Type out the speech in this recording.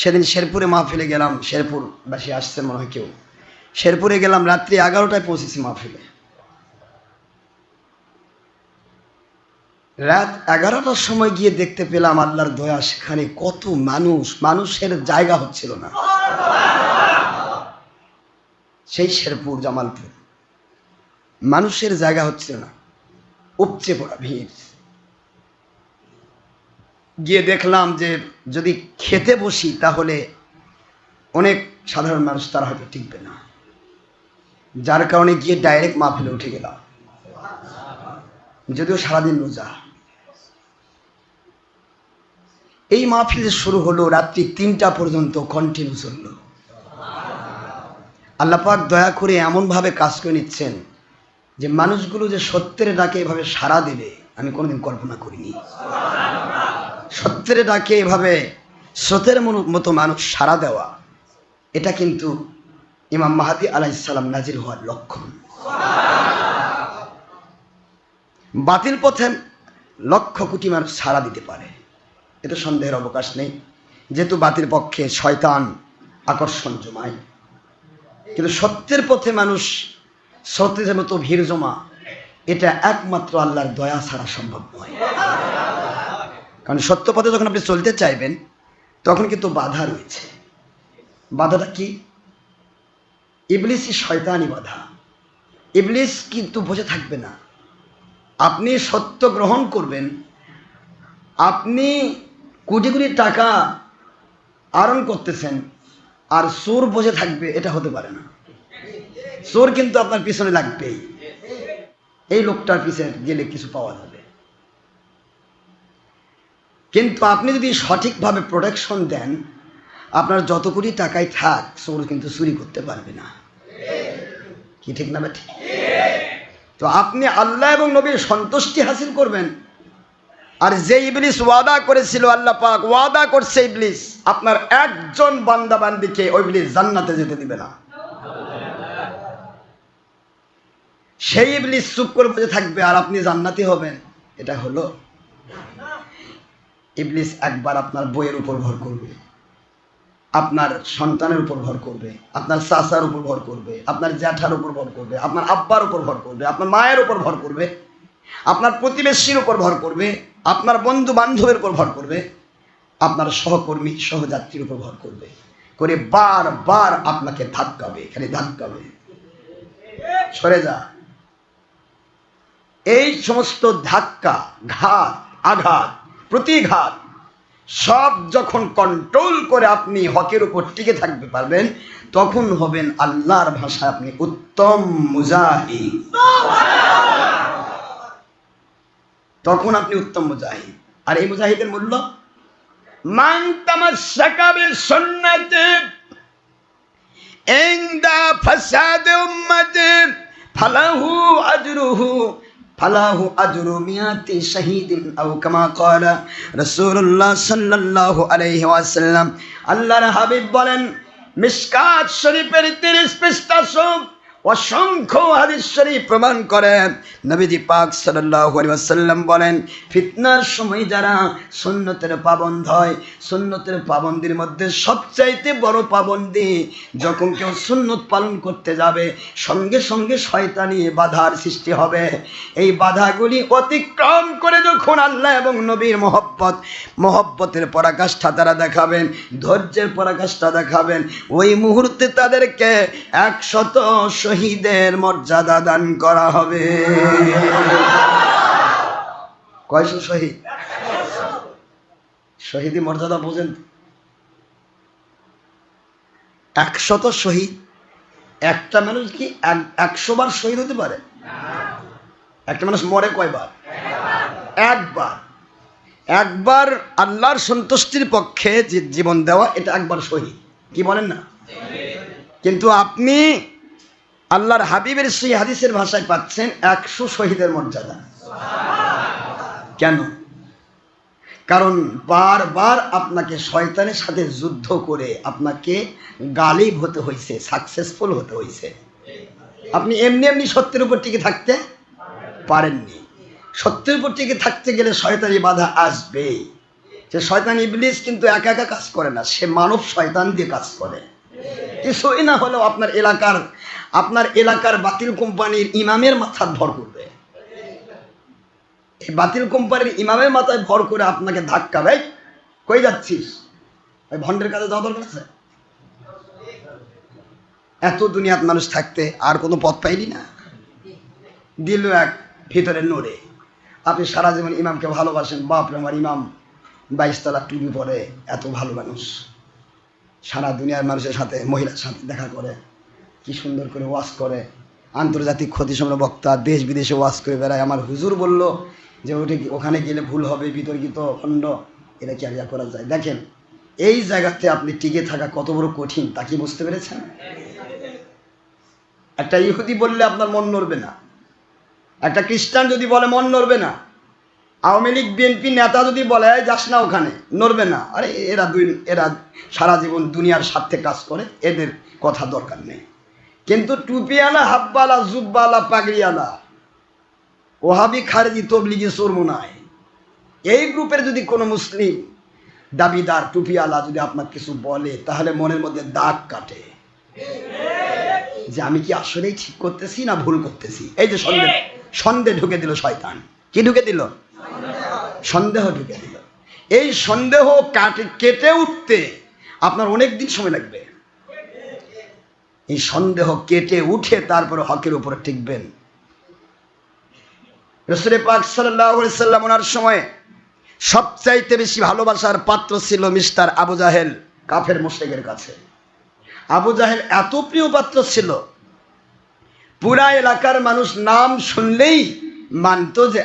সেদিন শেরপুরে মাহফিলে গেলাম শেরপুর বাসী আসছে মনে হয় কেউ। শেরপুরে গেলাম রাত্রি এগারোটায় পৌঁছেছি মাহফিলে। রাত এগারোটার সময় গিয়ে দেখতে পেলাম আল্লাহর দয়া সেখানে কত মানুষ, মানুষের জায়গা হচ্ছিল না। সেই শেরপুর জামালপুর। মানুষের জায়গা হচ্ছিল না। উপচে পড়া ভিড়। গিয়ে দেখলাম যে যদি খেতে বসি তাহলে অনেক সাধারণ মানুষ তারা হয়তো টিকবে না। যার কারণে গিয়ে ডাইরেক্ট মাহফিলে উঠে গেলাম। যদিও সারাদিন রোজা। এই মাহফিল শুরু হলো রাত্রি তিনটা পর্যন্ত কন্টিনিউ চলল। আল্লাপাক দয়া করে এমনভাবে কাজ করে নিচ্ছেন যে মানুষগুলো যে সত্যের ডাকে এভাবে সাড়া দেবে, আমি কোনোদিন কল্পনা করিনি। সত্যের ডাকে এভাবে স্রোতের মতো মানুষ সাড়া দেওয়া, এটা কিন্তু ইমাম মাহাদি আলাইসাল্লাম নাজির হওয়ার লক্ষণ। বাতিল পথে লক্ষ কোটি মানুষ সাড়া দিতে পারে, এতে সন্দেহের অবকাশ নেই। যেহেতু বাতিল পক্ষে শয়তান আকর্ষণ জমায়, কিন্তু সত্যের পথে মানুষ স্রোতের মতো ভিড় জমা, এটা একমাত্র আল্লাহর দয়া ছাড়া সম্ভব নয়। কারণ সত্য পথে যখন আপনি চলতে চাইবেন, তখন কিন্তু বাধা রয়েছে। বাধাটা কি? ইবলিসই শয়তানি বাধা। ইবলিস কিন্তু বসে থাকবে না। আপনি সত্য গ্রহণ করবেন। আপনি কোটি কোটি টাকা আরণ করতেছেন, আর চোর বসে থাকবে, এটা হতে পারে না। চোর কিন্তু আপনার পিছনে লাগবেই। এই লোকটার পিছনে গেলে কিছু পাওয়া যাবে। কিন্তু আপনি যদি সঠিকভাবে প্রোটেকশন দেন, আপনার যত কোটি টাকাই থাক চোর কিন্তু চুরি করতে পারবে না। কি ঠিক না ঠিক তো আপনি আল্লাহ এবং নবীর সন্তুষ্টি হাসিল করবেন। আর যে ইবলিস ওয়াদা করেছিল, আল্লাহ পাক ওয়াদা করছে ইবলিস, আপনার একজন বান্দা বান্দিকে ওই ইবলিস জান্নাতে যেতে দিবে না। সেই ইবলিস চুপ করে বসে থাকবে আর আপনি জান্নাতি হবেন। এটা হলো ইবলিস একবার আপনার বইয়ের উপর ভর করবে। আপনার সন্তানের উপর ভর করবে, আপনার চাচার উপর ভর করবে, আপনার জ্যাঠার উপর ভর করবে, আপনার আব্বার উপর ভর করবে, আপনার মায়ের উপর ভর করবে, আপনার প্রতিবেশীর উপর ভর করবে, আপনার বন্ধু বান্ধবের উপর ভর করবে, আপনার সহকর্মী, সহযাত্রীর উপর ভর করবে। করে বারবার আপনাকে ধাক্কাবে, এখানে ধাক্কাবে। সরে যা। এই সমস্ত ধাক্কা, ঘাত, আঘাত প্রতিঘাত। সব যখন কন্ট্রোল করে আপনি হকের উপর টিকে থাকতে পারবেন, তখন হবেন আল্লাহর ভাষায় আপনি উত্তম মুজাহিদ। তখন আপনি উত্তম মুজাহিদ। আর এই মুজাহিদের মূল্য? মান ফালাহু আজরুহু ফালাহু আজরু মিয়াতি শাহীদিন আও কামা ক্বালা রাসূলুল্লাহ সাল্লাল্লাহু আলাইহি ওয়াসাল্লাম আল্লাহর হাবিব বলেন মিশকাত শরীফের 30 পৃষ্ঠা সব অসংখ্য হাদিস শরীফ প্রমাণ করেন নবীজি পাক ওয়াসাল্লাম বলেন, ফিতনার সময় যারা সুন্নতের পাবন্দ হয়, সুন্নতের পাবন্দির মধ্যে সবচাইতে বড় পাবন্দি যখন কেউ সুন্নত পালন করতে যাবে, সঙ্গে সঙ্গে শয়তানি বাধার সৃষ্টি হবে। এই বাধাগুলি অতিক্রম করে যখন আল্লাহ এবং নবীর মহব্বত, মহব্বতের পরাকাষ্ঠা তারা দেখাবেন, ধৈর্যের পরাকাষ্ঠা দেখাবেন, ওই মুহূর্তে তাদেরকে একশত শহীদের মর্যাদা দান করা হবে। কয়শো শহীদ? শহীদি মর্যাদা বোঝেন একশত শহীদ। একটা মানুষ কি এক- একশো বার শহীদ হতে পারে? একটা মানুষ মরে কয়বার? একবার। একবার আল্লাহর সন্তুষ্টির পক্ষে জীবন দেওয়া, এটা একবার শহীদ। কি বলেন না? কিন্তু আপনি আল্লাহর হাবিবের সেই হাদিসের ভাষায় পাচ্ছেন একশো শহীদের মর্যাদা। কেন? কারণ বারবার আপনাকে শয়তানের সাথে যুদ্ধ করে আপনাকে গালিব হতে হয়েছে সাকসেসফুল হতে হয়েছে আপনি এমনি এমনি সত্যের উপর টিকে থাকতে পারেননি। সত্যের উপর টিকে থাকতে গেলে শয়তানি বাধা আসবেই যে শয়তান ইবলিস কিন্তু একা একা কাজ করে না, সে মানব শয়তান দিয়ে কাজ করে। কিছুই না হলেও আপনার এলাকার আপনার এলাকার বাতিল কোম্পানির ইমামের মাথার ভর করবে। এই বাতিল কোম্পানির ইমামের মাথায় ভর করে আপনাকে ধাক্কা, ভাই। কই যাচ্ছিস? ওই ভণ্ডের কাছে যাওয়া দরকার আছে? এত দুনিয়াত মানুষ থাকতে আর কোনো পথ পাইলি না। দিল এক ভিতরে নড়ে। আপনি সারা জীবন ইমামকে ভালোবাসেন। বাপরে আমার ইমাম, বাইশতলা টুপি পরে এত ভালো মানুষ। সারা দুনিয়ার মানুষের সাথে, মহিলার সাথে দেখা করে। কি সুন্দর করে ওয়াজ করে। আন্তর্জাতিক ক্ষতিসম্পন্ন বক্তা, দেশ বিদেশে ওয়াজ করে বেড়ায়। আমার হুজুর বলল যে, ওটা ওখানে গেলে ভুল হবে, বিতর্কিত খণ্ড এটা কি আর করা যায়? দেখেন, এই জায়গাতে আপনি টিকে থাকা কত বড় কঠিন, তা কি বুঝতে পেরেছেন? একটা ইহুদি বললে আপনার মন নড়বে না। একটা খ্রিস্টান যদি বলে, মন নড়বে না। আওয়ামী লীগ, বিএনপি নেতা যদি বলে যাস না ওখানে, নড়বে না। আরে, এরা দুই, এরা সারা জীবন দুনিয়ার স্বার্থে কাজ করে, এদের কথা দরকার নেই। কিন্তু টুপি টুপিওয়ালা হাব্বালা জুব্বালা পাগড়িওয়ালা ওহাবি খারেজি তবলিগি চর্মনায় এই গ্রুপের যদি কোনো মুসলিম দাবিদার টুপিওয়ালা যদি আপনার কিছু বলে, তাহলে মনের মধ্যে দাগ কাটে। যে আমি কি আসলেই ঠিক করতেছি না ভুল করতেছি? এই যে সন্দেহ সন্দেহ ঢুকে দিল শয়তান। কি ঢুকে দিল? সন্দেহ ঢুকে দিল। এই সন্দেহ কাটে, কেটে উঠতে আপনার অনেক দিন সময় লাগবে। এই সন্দেহ কেটে উঠে তারপরে হকের উপরে টিকবেন। রসুল পাক সাল্লাম ওনার সময় সবচাইতে বেশি ভালোবাসার পাত্র ছিল মিস্টার আবু জাহেল, কাফের মোশেকের কাছে। আবু জাহেল এত প্রিয় পাত্র ছিল, পুরা এলাকার মানুষ নাম শুনলেই মানত যে